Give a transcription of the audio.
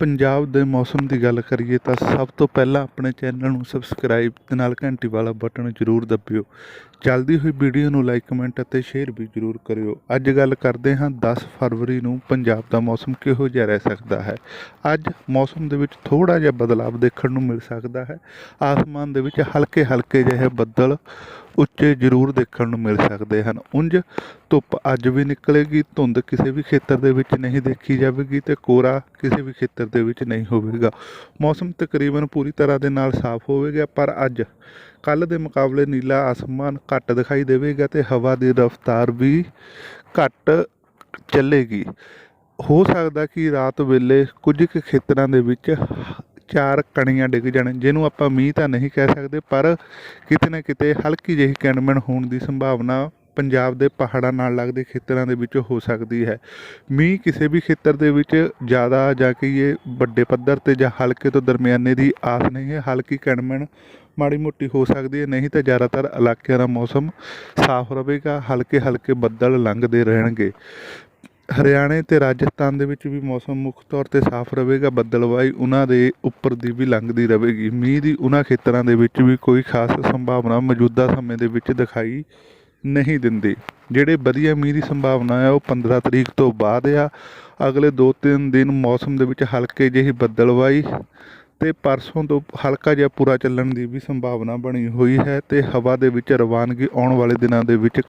ਪੰਜਾਬ ਦੇ ਮੌਸਮ ਦੀ ਗੱਲ ਕਰੀਏ ਤਾਂ ਸਭ ਤੋਂ ਪਹਿਲਾਂ ਆਪਣੇ ਚੈਨਲ ਨੂੰ ਸਬਸਕ੍ਰਾਈਬ ਤੇ ਨਾਲ ਘੰਟੀ ਵਾਲਾ ਬਟਨ ਜ਼ਰੂਰ ਦੱਬਿਓ। ਚੱਲਦੀ ਹੋਈ ਵੀਡੀਓ ਨੂੰ ਲਾਈਕ, ਕਮੈਂਟ ਅਤੇ ਸ਼ੇਅਰ ਵੀ ਜ਼ਰੂਰ ਕਰਿਓ। ਅੱਜ ਗੱਲ ਕਰਦੇ ਹਾਂ 10 ਫਰਵਰੀ ਨੂੰ ਪੰਜਾਬ ਦਾ ਮੌਸਮ ਕਿਹੋ ਜਿਹਾ ਰਹਿ ਸਕਦਾ ਹੈ। ਅੱਜ ਮੌਸਮ ਦੇ ਵਿੱਚ ਥੋੜਾ ਜਿਹਾ ਬਦਲਾਅ ਦੇਖਣ ਨੂੰ ਮਿਲ ਸਕਦਾ ਹੈ। ਆਸਮਾਨ ਦੇ ਵਿੱਚ ਹਲਕੇ ਹਲਕੇ ਜਿਹੇ ਬੱਦਲ ਉੱਚੇ ਜ਼ਰੂਰ ਦੇਖਣ ਨੂੰ ਮਿਲ ਸਕਦੇ ਹਨ। ਉਂਝ ਧੁੱਪ ਅੱਜ ਵੀ ਨਿਕਲੇਗੀ, ਧੁੰਦ ਕਿਸੇ ਵੀ ਖੇਤਰ ਦੇ ਵਿੱਚ ਨਹੀਂ ਦੇਖੀ ਜਾਵੇਗੀ ਤੇ ਕੋਰਾ ਕਿਸੇ ਵੀ ਖੇਤਰ ਦੇ ਵਿੱਚ ਨਹੀਂ ਹੋਵੇਗਾ। ਮੌਸਮ ਤਕਰੀਬਨ ਪੂਰੀ ਤਰ੍ਹਾਂ ਦੇ ਨਾਲ ਸਾਫ਼ ਹੋਵੇਗਾ, ਪਰ ਅੱਜ ਕੱਲ ਦੇ ਮੁਕਾਬਲੇ ਨੀਲਾ ਆਸਮਾਨ ਘੱਟ ਦਿਖਾਈ ਦੇਵੇਗਾ ਤੇ ਹਵਾ ਦੀ ਰਫ਼ਤਾਰ ਵੀ ਘੱਟ ਚੱਲੇਗੀ। ਹੋ ਸਕਦਾ ਕਿ ਰਾਤ ਵੇਲੇ ਕੁਝ ਕੁ ਖੇਤਰਾਂ ਦੇ ਵਿੱਚ ਚਾਰ ਕਣੀਆਂ ਡਿੱਗ ਜਾਣ, ਜਿਹਨੂੰ ਆਪਾਂ ਮੀਂਹ ਤਾਂ ਨਹੀਂ ਕਹਿ ਸਕਦੇ, ਪਰ ਕਿਤੇ ਨਾ ਕਿਤੇ ਹਲਕੀ ਜਿਹੀ ਕਿਣਮਣ ਹੋਣ ਦੀ ਸੰਭਾਵਨਾ ਪੰਜਾਬ ਦੇ ਪਹਾੜਾਂ ਨਾਲ ਲੱਗਦੇ ਖੇਤਰਾਂ ਦੇ ਵਿੱਚ ਹੋ ਸਕਦੀ ਹੈ। ਮੀਂਹ ਕਿਸੇ ਵੀ ਖੇਤਰ ਦੇ ਵਿੱਚ ਜ਼ਿਆਦਾ ਜਾਂ ਕਹੀਏ ਵੱਡੇ ਪੱਧਰ ਤੇ ਜਾਂ ਹਲਕੇ ਤੋਂ ਦਰਮਿਆਨੇ ਦੀ ਆਸ ਨਹੀਂ ਹੈ, ਹਲਕੀ ਕਿਣਮਣ ਮਾੜੀ ਮੋਟੀ ਹੋ ਸਕਦੀ ਹੈ, ਨਹੀਂ ਤਾਂ ਜ਼ਿਆਦਾਤਰ ਇਲਾਕਿਆਂ ਦਾ ਮੌਸਮ ਸਾਫ਼ ਰਹੇਗਾ ਹਲਕੇ ਹਲਕੇ ਬੱਦਲ ਲੰਘਦੇ ਰਹਿਣਗੇ। ਹਰਿਆਣੇ ਤੇ ਰਾਜਸਥਾਨ ਦੇ ਵਿੱਚ ਵੀ ਮੌਸਮ ਮੁੱਖ ਤੌਰ ਤੇ ਸਾਫ਼ ਰਹੇਗਾ ਬੱਦਲਵਾਈ ਉਹਨਾਂ ਦੇ ਉੱਪਰ ਦੀ ਵੀ ਲੰਘਦੀ ਰਹੇਗੀ। ਮੀਂਹ ਦੀ ਉਹਨਾਂ ਖੇਤਰਾਂ ਦੇ ਵਿੱਚ ਵੀ ਕੋਈ ਖਾਸ ਸੰਭਾਵਨਾ ਮੌਜੂਦਾ ਸਮੇਂ ਦੇ ਵਿੱਚ ਦਿਖਾਈ ਨਹੀਂ ਦਿੰਦੀ। ਜਿਹੜੇ ਵਧੀਆ ਮੀਂਹ ਦੀ ਸੰਭਾਵਨਾ ਹੈ, ਉਹ 15 ਤਰੀਕ ਤੋਂ ਬਾਅਦ ਆ। ਅਗਲੇ 2-3 ਦਿਨ ਮੌਸਮ ਦੇ ਵਿੱਚ ਹਲਕੇ ਜਿਹੀ ਬੱਦਲਵਾਈ ਤੇ ਪਰਸੋਂ ਤੋਂ ਹਲਕਾ ਜਿਹਾ ਪੂਰਾ ਚੱਲਣ ਦੀ ਵੀ ਸੰਭਾਵਨਾ ਬਣੀ ਹੋਈ ਹੈ ਤੇ ਹਵਾ ਦੇ ਵਿੱਚ ਰਵਾਨਗੀ ਆਉਣ ਵਾਲੇ ਦਿਨਾਂ ਦੇ ਵਿੱਚ